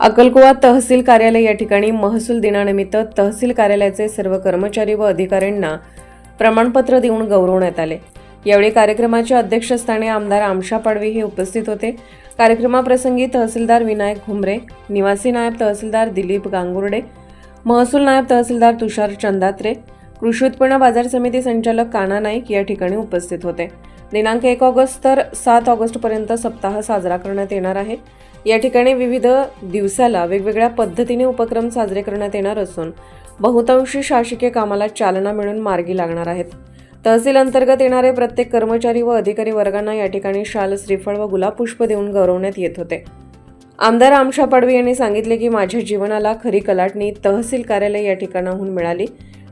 अक्कलकुवा तहसील कार्यालय या ठिकाणी महसूल दिनानिमित्त तहसील कार्यालयाचे सर्व कर्मचारी व अधिकाऱ्यांना प्रमाणपत्र देऊन गौरवण्यात आले. यावेळी कार्यक्रमाच्या अध्यक्षस्थानी आमदार आमशा पाडवी हे उपस्थित होते. कार्यक्रमाप्रसंगी तहसीलदार विनायक घुमरे निवासी नायब तहसीलदार दिलीप गांगुर्डे महसूल नायब तहसीलदार तुषार चंदात्रे कृषी उत्पन्न बाजार समिती संचालक काना नाईक या ठिकाणी उपस्थित होते. दिनांक एक ऑगस्ट तर सात ऑगस्टपर्यंत सप्ताह साजरा करण्यात येणार आहे. या ठिकाणी विविध दिवसाला वेगवेगळ्या पद्धतीने उपक्रम साजरे करण्यात येणार असून बहुतांशी शासकीय कामाला चालना मिळून मार्गी लागणार आहेत. तहसील अंतर्गत येणारे प्रत्येक कर्मचारी व अधिकारी वर्गांना या ठिकाणी शाल श्रीफळ व गुलाबपुष्प देऊन गौरवण्यात येत होते. आमदार आमशा पाडवी यांनी सांगितले की माझ्या जीवनाला खरी कलाटणी तहसील कार्यालय या ठिकाणाहून मिळाली.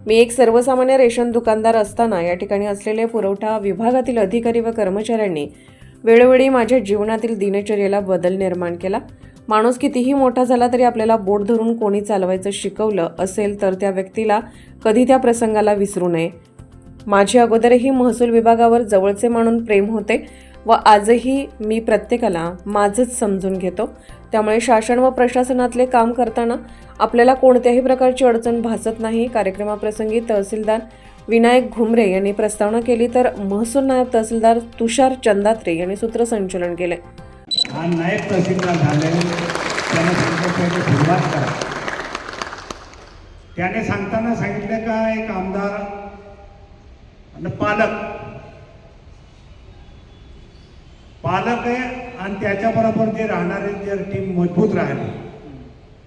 मी एक सर्वसामान्य रेशन दुकानदार असताना या ठिकाणी असलेले पुरवठा विभागातील अधिकारी व कर्मचाऱ्यांनी वेळोवेळी माझ्या जीवनातील दिनचर्येला बदल निर्माण केला. माणूस कितीही मोठा झाला तरी आपल्याला बोट धरून कोणी चालवायचं शिकवलं असेल तर त्या व्यक्तीला कधी त्या प्रसंगाला विसरू नये. माझे अगोदरही महसूल विभागावर जवळचे म्हणून प्रेम होते व आजही मी प्रत्येकाला माझंच समजून घेतो. त्यामुळे शासन व प्रशासनातले काम करताना आपल्याला कोणत्याही प्रकारची अडचण भासत नाही. कार्यक्रमाप्रसंगी तहसीलदार विनायक घुमरे यांनी प्रस्तावना केली तर महसूल नायब तहसीलदार तुषार चंदात्रे यांनी सूत्रसंचलन केले. हा नायब तहसीलदार झाले त्याने सुरुवात करा. त्याने सांगताना सांगितलं का एक आमदार आणि पालक. पालक आहे आणि त्याच्याबरोबर जे राहणारे जर टीम मजबूत राहिली.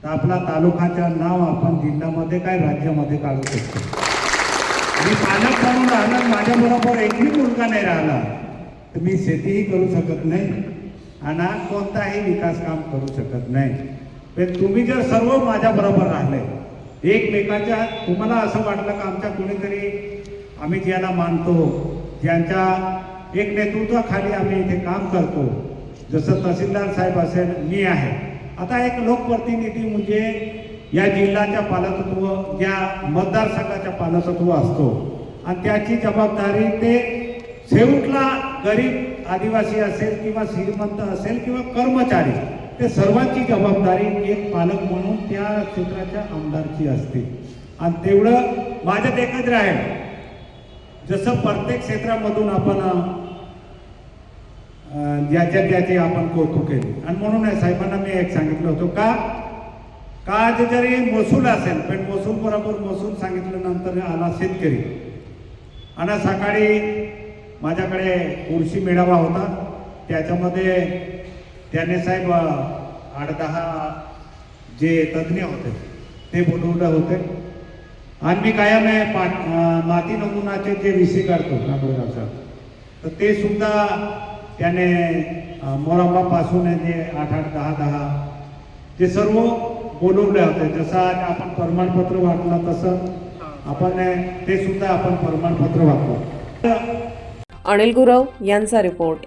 तर आपला तालुकाच्या नाव आपण जिल्ह्यामध्ये काय राज्यामध्ये काढू शकतो? मी पालक म्हणून राहणार माझ्याबरोबर एकही मुलगा नाही राहिला तर मी शेतीही करू शकत नाही आणि कोणताही विकास काम करू शकत नाही. तर तुम्ही जर सर्व माझ्याबरोबर राहिले एकमेकाच्या तुम्हाला असं वाटलं का आमच्या कोणीतरी आम्ही ज्यांना मानतो ज्यांच्या एक नेतृत्वाखाली आम्ही इथे काम करतो जसं तहसीलदार साहेब असेल मी आहे. आता एक लोकप्रतिनिधी म्हणजे या जिल्ह्याच्या पालकत्व ज्या मतदारसंघाच्या पालकत्व असतो. आणि त्याची जबाबदारी ते शेवटला गरीब आदिवासी असेल किंवा श्रीमंत असेल किंवा कर्मचारी ते सर्वांची जबाबदारी एक पालक म्हणून त्या क्षेत्राच्या आमदारची असते. आणि तेवढं माझ्यात एकत्र आहे. जसं प्रत्येक क्षेत्रामधून आपण ज्याच्या त्याचे आपण कौतुक केले. आणि म्हणून साहेबांना मी एक सांगितलं होतं का का आज जरी महसूल असेल पण महसूल बरोबर महसूल सांगितल्यानंतर आला शेतकरी. आणि सकाळी माझ्याकडे उर्शी मेळावा होता. त्याच्यामध्ये त्याने साहेब आठ दहा जे तज्ज्ञ होते ते बोलवले होते. आणि मी कायम आहे पा माती नमुनाचे जे विषय काढतो नागोराचा तर ते सुद्धा त्याने अं, जे आठ आठ दहा दहा ते सर्व बोलवले होते जसं आज आपण प्रमाणपत्र वाटलं तसं आपण ते सुद्धा आपण प्रमाणपत्र वाटलं अनिल गुरव यांचा रिपोर्ट.